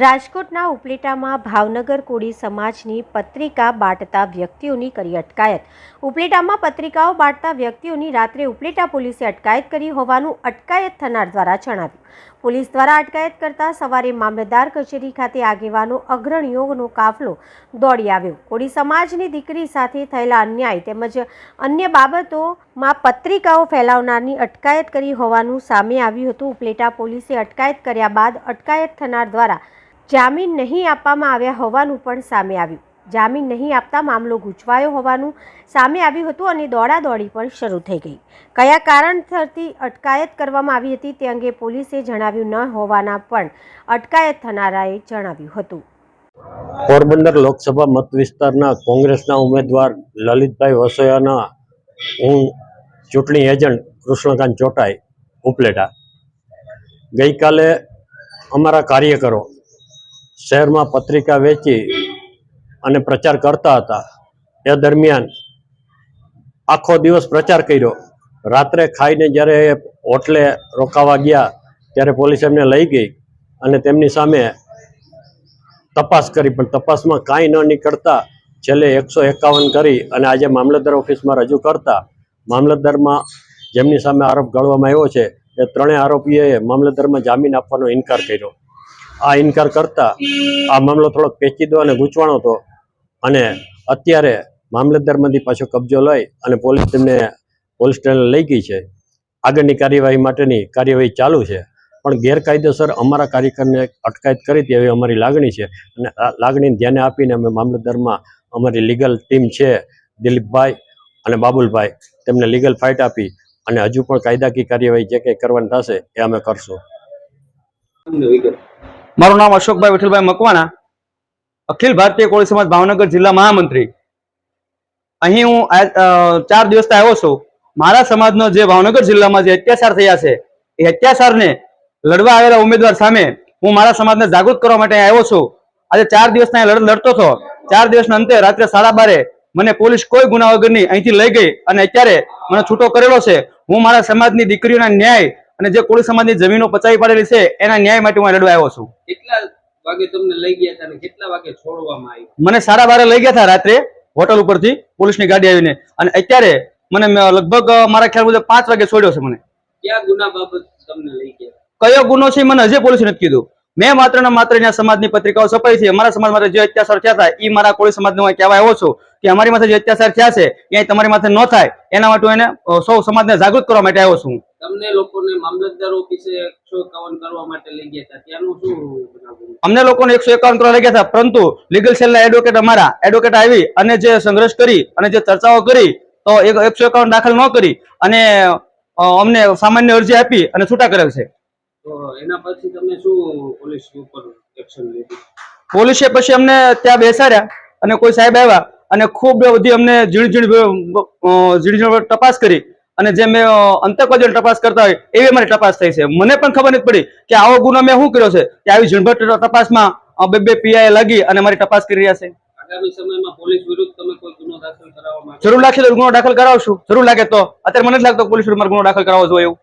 રાજકોટના ઉપલેટામાં ભાવનગર કોળી સમાજની પત્રિકા બાંટતા વ્યક્તિઓની કરી અટકાયત. ઉપલેટામાં પત્રિકાઓ બાંટતા વ્યક્તિઓની રાત્રે ઉપલેટા પોલીસે અટકાયત કરી હોવાનું અટકાયત થનાર દ્વારા જણાવ્યું. પોલીસ દ્વારા અટકાયત કરતા સવારે મામલતદાર કચેરી ખાતે આગેવાનો, અગ્રણીઓનો કાફલો દોડી આવ્યો. કોળી સમાજની દીકરી સાથે થયેલા અન્યાય તેમજ અન્ય બાબતોમાં પત્રિકાઓ ફેલાવનારની અટકાયત કરી હોવાનું સામે આવ્યું હતું. ઉપલેટા પોલીસે અટકાયત કર્યા બાદ અટકાયત થનાર દ્વારા જામીન નહીં આપવામાં આવ્યા હોવાનું પણ સામે આવ્યું. જામીન નહીં આપતા મામલો ગૂંચવાયો હોવાનું સામે આવ્યું હતું અને દોડાદોડી પણ શરૂ થઈ ગઈ. કયા કારણસરથી અટકાયત કરવામાં આવી હતી તે અંગે પોલીસે જણાવ્યું ન હોવાના પણ અટકાયત થનારાએ જણાવ્યું હતું. પોરબંદર લોકસભા મત વિસ્તારના કોંગ્રેસના ઉમેદવાર લલિતભાઈ વસોયાના હું ચૂંટણી એજન્ટ કૃષ્ણકાંત ચોટાઈ ઉપલેટા. ગઈકાલે અમારા કાર્યકરો શહેરમાં પત્રિકા વેચી અને પ્રચાર કરતા હતા. એ દરમિયાન આખો દિવસ પ્રચાર કર્યો. રાત્રે ખાઈને જ્યારે હોટલે રોકાવા ગયા, ત્યારે પોલીસ એમને લઈ ગઈ અને તેમની સામે તપાસ કરી. પણ તપાસમાં કાંઈ ન નીકળતા છેલ્લે એકસો એકાવન કરી અને આજે મામલતદાર ઓફિસમાં રજૂ કરતા. મામલતદારમાં જેમની સામે આરોપ ગણવામાં આવ્યો છે, એ ત્રણેય આરોપીઓએ મામલતદારમાં જામીન આપવાનો ઇનકાર કર્યો. આ ઇનકાર કરતા આ મામલો થોડોક પેચીદો અને ગૂંચવાણો હતો. અને અત્યારે મામલતદારમાંથી પાછો કબજો લઈ અને પોલીસ તેમને પોલીસ સ્ટેશન લઈ ગઈ છે. આગળની કાર્યવાહી માટેની કાર્યવાહી ચાલુ છે. પણ ગેરકાયદેસર અમારા કાર્યકરને અટકાયત કરી હતી એવી અમારી લાગણી છે. અને લાગણીને ધ્યાને આપીને અમે મામલતદારમાં અમારી લીગલ ટીમ છે, દિલીપભાઈ અને બાબુલભાઈ, તેમને લીગલ ફાઇટ આપી અને હજુ પણ કાયદાકીય કાર્યવાહી જે કંઈ કરવાની થશે એ અમે કરશું. મારું નામ અશોકભાઈ વિઠ્ઠલભાઈ મકવાણા, અખિલ ભારતીય કોળી સમાજ ભાવનગર જિલ્લા મહામંત્રી. અહીં હું ચાર દિવસથી આવ્યો છું. મારા સમાજનો જે ભાવનગર જિલ્લામાં જે અત્યાચાર થયા છે, એ અત્યાચારને લડવા આવેલા ઉમેદવાર સામે હું મારા સમાજને જાગૃત કરવા માટે આવ્યો છું. આજે ચાર દિવસના લડત લડ, લડતો હતો. ચાર દિવસના અંતે રાત્રે સાડા બારે મને પોલીસ કોઈ ગુના વગરની અહીંથી લઈ ગઈ અને અત્યારે મને છૂટો કરેલો છે. હું મારા સમાજની દીકરીઓના ન્યાય અને જે કોળી સમાજની જમીનો પચાવી પાડેલી છે એના ન્યાય માટે હું લડવા આવ્યો છું. કેટલા વાગે તમને લઈ ગયા હતા અને કેટલા વાગે છોડવામાં આવ્યું મને સાડા બારે લઈ ગયા હતા રાત્રે હોટલ ઉપરથી પોલીસની ગાડી આવીને. અને અત્યારે મને લગભગ મારા ખ્યાલ મુજબ પાંચ વાગે છોડ્યો છે મને. ક્યાં ગુના બાબત તમને લઈ ગયા? કયો ગુનો છે મને હજી પોલીસે નથી કીધું. મેં માત્ર ને માત્ર અહીંયા સમાજની પત્રિકાઓ છપાઈ છે. અમારા સમાજ માટે જે અત્યાચાર થયા હતા એ મારા કોળી સમાજને હું કહેવા આવ્યો છું કે અમારી માથે જે અત્યાચાર થયા છે એ તમારી માથે ન થાય. એના માટે હું એને સૌ સમાજને જાગૃત કરવા માટે આવ્યો છું. તમને લોકોને મામલતદાર ઓફિસે એકસો એકાવન કરવા માટે લઈ ગયા હતા ત્યાંનું શું અમને લોકોને એકસો એકાવન કરવા લઈ ગયા હતા પરંતુ લીગલ સેલના એડવોકેટ અમારા એડવોકેટ આવી અને જે સંઘર્ષ કરી અને જે ચર્ચાઓ કરી તો એક એકસો એકાવન દાખલ ન કરી અને અમને સામાન્ય અરજી આપી અને છૂટા કરેલ છે. તો એના પછી તમે શું પોલીસ ઉપર એક્શન લીધી? પોલીસે પછી અમને ત્યાં બેસાડ્યા અને કોઈ સાહેબ આવ્યા અને ખૂબ બધી અમને ઝીણ ઝીણ ઝીણ તપાસ કરી અને જે મેં અંતકવાદીઓની તપાસ કરતા હોય એવી અમારી તપાસ થઈ છે. મને પણ ખબર નથી પડી કે આવો ગુનો મેં શું કર્યો છે કે આવી ઝીણભટ તપાસમાં બે બે પીઆઈ લાગી અને મારી તપાસ કરી રહ્યા છે. આગામી સમયમાં પોલીસ વિરુદ્ધ તમે કોઈ ગુનો દાખલ કરાવવા માંગો જરૂર લાગશે તો ગુનો દાખલ કરાવશું. જરૂર લાગે તો. અત્યારે મને જ લાગતો પોલીસ વિરુદ્ધ ગુનો દાખલ કરાવવો જોઈએ એવું.